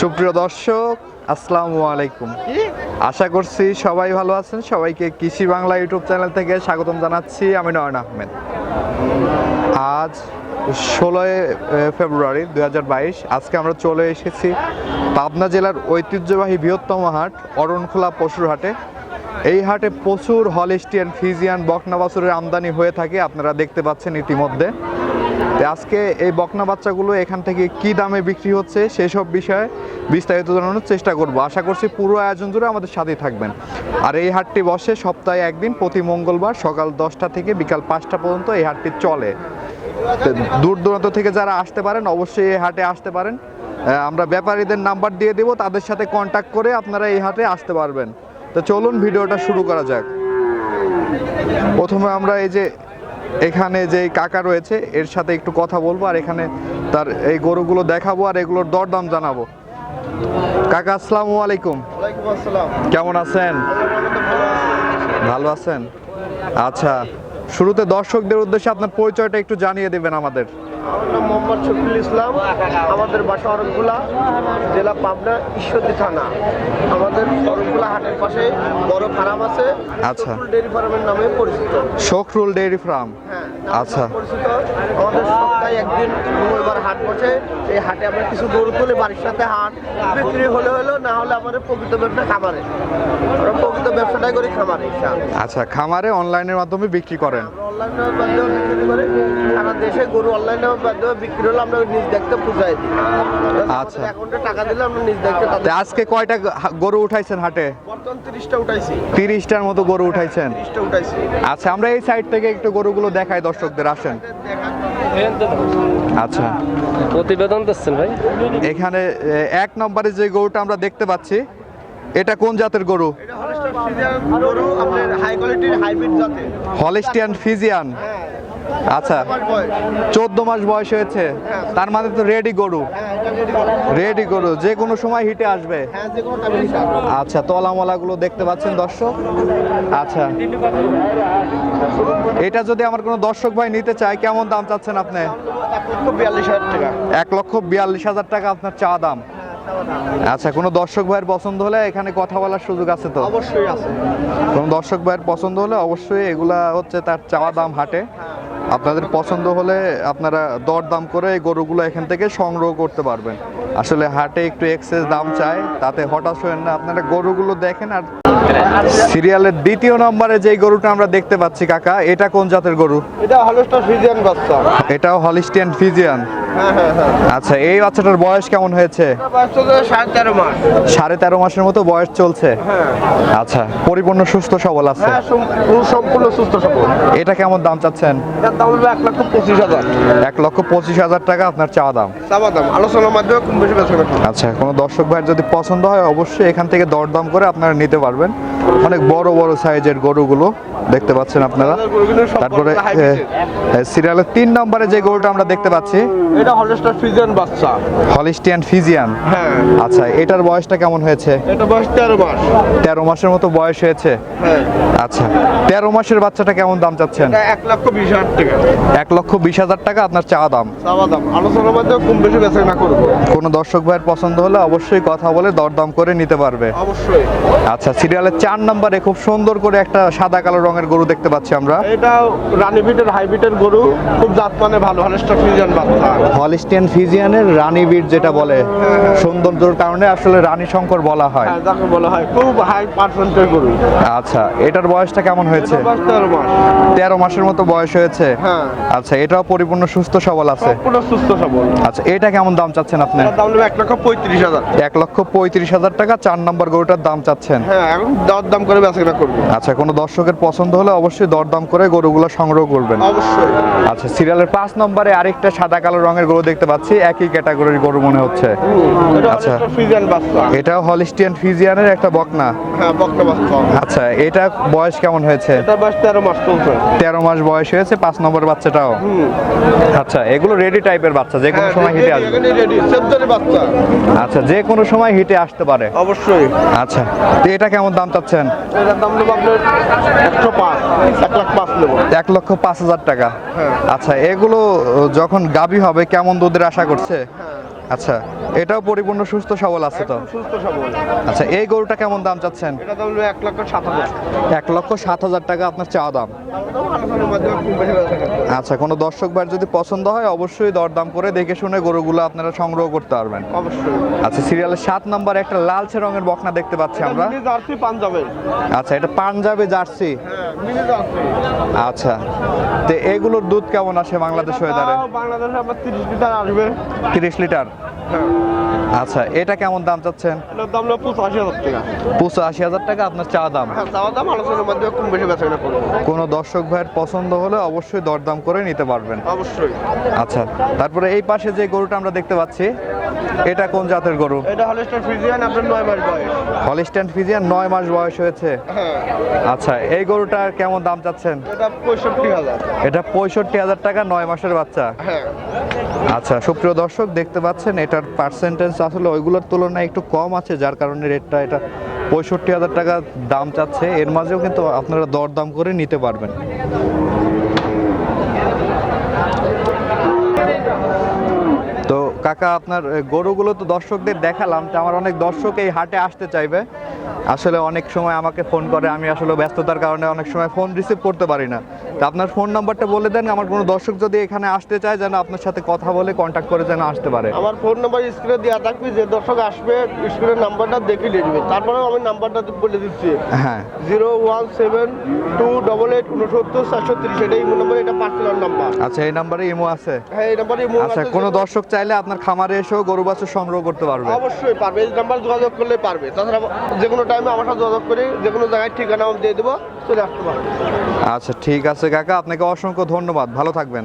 সুপ্রিয় দর্শক, আসসালামু আলাইকুম। আশা করছি সবাই ভালো আছেন। সবাইকে কৃষি বাংলা ইউটিউব চ্যানেল থেকে স্বাগতম জানাচ্ছি আমি নয়ন আহমেদ। আজ ষোলোই ফেব্রুয়ারি দু হাজার বাইশ, আজকে আমরা চলে এসেছি পাবনা জেলার ঐতিহ্যবাহী বৃহত্তম হাট, অরণখোলা পশুর হাটে। এই হাটে প্রচুর হলিস্টিয়ান, ফিজিয়ান, বকনা বাছুরের আমদানি হয়ে থাকে, আপনারা দেখতে পাচ্ছেন ইতিমধ্যে। আজকে এই বকনা বাচ্চাগুলো এখান থেকে কি দামে বিক্রি হচ্ছে সেসব বিষয়ে বিস্তারিত জানানোর চেষ্টা করব। আশা করছি পুরো আয়োজন জুড়ে আমাদের সাথেই থাকবেন। আর এই হাটটি বসে সপ্তাহে একদিন, প্রতি মঙ্গলবার সকাল দশটা থেকে বিকাল পাঁচটা পর্যন্ত এই হাটটি চলে। দূর দূরান্ত থেকে যারা আসতে পারেন, অবশ্যই এই হাটে আসতে পারেন। আমরা ব্যাপারীদের নাম্বার দিয়ে দেবো, তাদের সাথে কন্ট্যাক্ট করে আপনারা এই হাটে আসতে পারবেন। তো চলুন, ভিডিওটা শুরু করা যাক। প্রথমে আমরা এই যে এখানে যে কাকা রয়েছে এর সাথে একটু কথা বলব আর এখানে তার এই গরুগুলো দেখাবো আর এগুলোর দরদাম জানাব। কাকা আসসালামু আলাইকুম। কেমন আছেন? ভালো আছেন? আচ্ছা শুরুতে দর্শকদের উদ্দেশ্যে আপনার পরিচয়টা একটু জানিয়ে দেবেন আমাদের। আমার নাম মোহাম্মদ শফিল ইসলাম। আমাদের বাসা অরণকুলা জেলা পাবনা ঈশ্বরদী থানা। আমাদের অরণকুলা হাটের পাশে বড় ফার্ম আছে আচ্ছা। ডেয়ারি ফার্মের নামে পরিচিত। Shakhrul dairy farm? হ্যাঁ আচ্ছা। আমাদের সপ্তাহে একদিন মঙ্গলবার হাট বসে। এই হাটে আমরা কিছু গরু তুলে বাড়ির সাথে হাট। বিক্রি হলে হলো না হলে আমাদের প্রকৃত ব্যবসা খামারে। আমরা প্রকৃত ব্যবসাটাই করি খামারে আচ্ছা খামারে অনলাইনের মাধ্যমে বিক্রি করেন? অনলাইনের মাধ্যমে বিক্রি করে। সারা দেশে গরু অনলাইনের মাধ্যমে বিক্রি হলে আমরা নিজ দেখতে দিই। আচ্ছা। অ্যাকাউন্টে টাকা দিলে আমরা নিজ দেখতে আজকে কয়টা গরু উঠাইছেন হাটে? বর্তমান উঠাইছি। তিরিশটার মতো গরু উঠাইছেন? উঠাইছি। আচ্ছা আমরা এই সাইড থেকে একটু গরুগুলো দেখাই। দর্শকদের আসেন? আচ্ছা। প্রতিবেদন দিচ্ছেন ভাই। এখানে এক নম্বরে যে গরুটা আমরা দেখতে পাচ্ছি এটা কোন জাতের গরু? এটা হলস্টার ফ্রিজিয়ান গরু আপনার হাই কোয়ালিটির হাইব্রিড জাতে হলিস্টিয়ান ফিজিয়ান। হ্যাঁ। আচ্ছা চোদ্দ মাস বয়স হয়েছে। তার মানে তো রেডি গরু। রেডি গরু যে কোনো সময় হিটে আসবে। আচ্ছা তলামলাগুলো দেখতে পাচ্ছেন দর্শক? আচ্ছা। এটা যদি আমার কোনো দর্শক ভাই নিতে চায় কেমন দাম চাচ্ছেন আপনি? এক লক্ষ বিয়াল্লিশ হাজার টাকা এক লক্ষ বিয়াল্লিশ হাজার টাকা আপনার চা দাম। আচ্ছা কোনো দর্শক ভাইয়ের পছন্দ হলে এখানে কথা বলার সুযোগ আছে তো? অবশ্যই আছে। কোনো দর্শক ভাইয়ের পছন্দ হলে অবশ্যই এগুলা হচ্ছে তার চাওয়া দাম হাটে। আপনাদের পছন্দ হলে আপনারা দরদাম করে এই গরুগুলো এখান থেকে সংগ্রহ করতে পারবেন। আসলে হাটে একটু এক্সেস দাম চায়, তাতে হঠাৎ হয়ে না। আপনারা গরুগুলো দেখেন আর সিরিয়ালের দ্বিতীয় নম্বরে যে গরুটা আমরা দেখতে পাচ্ছি কাকা এটা কোন জাতের গরু? এটা হলস্টার ফ্রিজিয়ান বাচ্চা। এটাও হলিস্টিয়ান ফিজিয়ান? হ্যাঁ হ্যাঁ হ্যাঁ। আচ্ছা এই বাচ্চাটার বয়স কেমন হয়েছে? সাড়ে তেরো মাসের মতো বয়স চলছে? আচ্ছা পরিপূর্ণ সুস্থ সবল আছে? সম্পূর্ণ সুস্থ সবল। এটা কেমন দাম চাচ্ছেন? এক লক্ষ পঁচিশ হাজার। এক লক্ষ পঁচিশ হাজার টাকা আপনার চাওয়া দাম? চাবা দাম। আলোচনার মাধ্যমে কম বেশি আচ্ছা কোনো দর্শক ভাইয়ের যদি পছন্দ হয় অবশ্যই এখান থেকে দরদাম করে আপনারা নিতে পারবেন। পারবেন অনেক বড় বড় সাইজের গরুগুলো দেখতে পাচ্ছেন আপনারা। তারপরে সিরিয়ালের তিন নম্বরে যে গরুটা আমরা দেখতে পাচ্ছি এটা হলস্টার ফ্রিজিয়ান বাচ্চা। Holstein Friesian. হ্যাঁ। আচ্ছা এটার বয়সটা কেমন হয়েছে? এটা বয়স তেরো মাস। তেরো মাসের মতো বয়স হয়েছে? হ্যাঁ। আচ্ছা তেরো মাসের বাচ্চাটা কেমন দাম চাচ্ছেন? এটা এক লক্ষ বিশ হাজার টাকা। এক লক্ষ বিশ হাজার টাকা আপনার চাওয়া দাম। চাবা দাম। আলোচনার মাধ্যমে কম বেশি বেচা কেনা করব। কোনো দর্শক ভাইয়ের পছন্দ হলে অবশ্যই কথা বলে দরদাম করে নিতে পারবে। অবশ্যই। আচ্ছা সিরিয়ালের চার নম্বরে খুব সুন্দর করে একটা সাদা কালো রঙের গরু দেখতে পাচ্ছি আমরা। এটা রানী বিটের হাইব্রিডের গরু। খুব জাত মানে ভালো হলস্টার ফ্রিজিয়ান বাচ্চা। হলিস্টিয়ান ফিজিয়ানের রানী বীর যেটা বলে সৌন্দর্যের কারণে আসলে রানী শঙ্কর বলা হয়। হ্যাঁ যাকে বলা হয়। খুব হাই পার্সেন্টের গরু। আচ্ছা এটার বয়সটা কেমন হয়েছে? তেরো মাস। তেরো মাসের মতো বয়স হয়েছে? হ্যাঁ। আচ্ছা এটাও পরিপূর্ণ সুস্থ সবল আছে? সম্পূর্ণ সুস্থ সবল। আচ্ছা এটা কেমন দাম চাচ্ছেন আপনি? দাম এক লক্ষ পঁয়ত্রিশ হাজার। এক লক্ষ পঁয়ত্রিশ হাজার টাকা চার নম্বর গরুটার দাম চাচ্ছেন? হ্যাঁ এখন দর দাম করে বেচা কেনা করব। আচ্ছা কোনো দর্শকের পছন্দ হলে অবশ্যই দরদাম করে গরুগুলো সংগ্রহ করবেন। অবশ্যই। আচ্ছা সিরিয়ালের পাঁচ নম্বরে আরেকটা সাদা কালো রঙের গরু দেখতে পাচ্ছি একই ক্যাটাগরির গরু মনে হচ্ছে। আচ্ছা। হলিস্টিয়ান ফিজিয়ানের একটা বকনা। হ্যাঁ আচ্ছা এটা বয়স কেমন হয়েছে? তেরো মাস চলছে। তেরো মাস বয়স হয়েছে পাঁচ নম্বর বাচ্চাটাও। আচ্ছা এগুলো রেডি টাইপের বাচ্চা যে কোনো হ্যাঁ, সময় হিটে আসবে। আচ্ছা যে কোনো সময় হিটে আসতে পারে। অবশ্যই। আচ্ছা তো এটা কেমন দাম চাচ্ছেন এটার দাম নেব আপনার একশো পাঁচ এক লাখ পাঁচ নেব। এক লক্ষ পাঁচ হাজার টাকা। হ্যাঁ। আচ্ছা এগুলো যখন গাবি হবে কেমন দুধের আশা করছে? আচ্ছা এটাও পরিপূর্ণ সুস্থ সবল আছে তো? সুস্থ সবল। আচ্ছা এই গরুটা কেমন দাম চাচ্ছেন? এটা দাম হলো এক লক্ষ সাত হাজার। এক লক্ষ সাত হাজার টাকা আপনার চাওয়া দাম। আচ্ছা কোনো দর্শক ভাইয়ের যদি পছন্দ হয় অবশ্যই দরদাম করে দেখে শুনে গরুগুলো আপনারা সংগ্রহ করতে পারবেন। অবশ্যই। আচ্ছা সিরিয়ালের সাত নাম্বার একটা লালচে রঙের বকনা দেখতে পাচ্ছি আমরা। মিনি জার্সি পাঞ্জাবের আচ্ছা এটা পাঞ্জাবে জার্সি? হ্যাঁ মিনি জার্সি। আচ্ছা তো এগুলোর দুধ কেমন আসে বাংলাদেশ ওয়েদারে বাংলাদেশে আমার তিরিশ লিটার আসবে। তিরিশ লিটার। আচ্ছা এটা কেমন দাম চাচ্ছেন? এটার দাম পঁচাশি হাজার টাকা। পঁচাশি হাজার টাকা আপনার চা দাম? হ্যাঁ চাওয়া দাম আলোচনার মাধ্যমে কম বেশি বেচা কেনা করব। কোনো দর্শক ভাইয়ের পছন্দ হলে অবশ্যই দরদাম করে নিতে পারবেন। অবশ্যই। আচ্ছা তারপরে এই পাশে যে গরুটা আমরা দেখতে পাচ্ছি এটা কোন জাতের গরু? এটা হলস্টার ফ্রিজিয়ান আপনার নয় মাস বয়স। হলিস্ট্যান্ড ফিজিয়ান নয় মাস বয়স হয়েছে। হ্যাঁ। আচ্ছা এই গরুটার কেমন দাম চাচ্ছেন? এটা পঁয়ষট্টি হাজার। এটা পঁয়ষট্টি হাজার টাকা নয় মাসের বাচ্চা। হ্যাঁ। আচ্ছা সুপ্রিয় দর্শক, দেখতে পাচ্ছেন এটার পার্সেন্টেজ আসলে ওইগুলোর তুলনায় একটু কম আছে, যার কারণে রেটটা এটা পঁয়ষট্টি হাজার টাকা দাম চাচ্ছে। এর মাঝেও কিন্তু আপনারা দরদাম করে নিতে পারবেন। তো কাকা, আপনার গরুগুলো তো দর্শকদের দেখালাম, তো আমার অনেক দর্শক এই হাটে আসতে চাইবে। আসলে অনেক সময় আমাকে ফোন করে, আমি আসলে ব্যস্ততার কারণে অনেক সময় ফোন রিসিভ করতে পারি না। তো আপনার ফোন নাম্বারটা বলে দেন আমার কোনো দর্শক যদি এখানে আসতে চায় যেন আপনার সাথে কথা বলে কন্ট্যাক্ট করে যেন আসতে পারে। আমার ফোন নাম্বার স্ক্রিনে দেওয়া থাকবে যে দর্শক আসবে স্ক্রিনের নাম্বারটা দেখে নিয়ে নেবে। তারপরেও আমি নাম্বারটা বলে দিচ্ছি। হ্যাঁ। Zero one seven two double eight উনসত্তর চারশো তিরিশ এটা ইমো নাম্বার এটা পার্সোনাল নাম্বার আচ্ছা এই নাম্বারে ইমো আছে? হ্যাঁ এই নাম্বারে ইমো আচ্ছা আছে, কোনো দর্শক চাইলে আপনার খামারে এসেও গরু বাছুর সংগ্রহ করতে পারবে। অবশ্যই পারবে এই নাম্বার যোগাযোগ করলে পারবে। তাছাড়া যে কোনো টাইমে আমার সাথে যোগাযোগ করে যে কোনো জায়গায় ঠিকানা আমি দিয়ে দেবো। আচ্ছা ঠিক আছে কাকা আপনাকে অসংখ্য ধন্যবাদ। ভালো থাকবেন।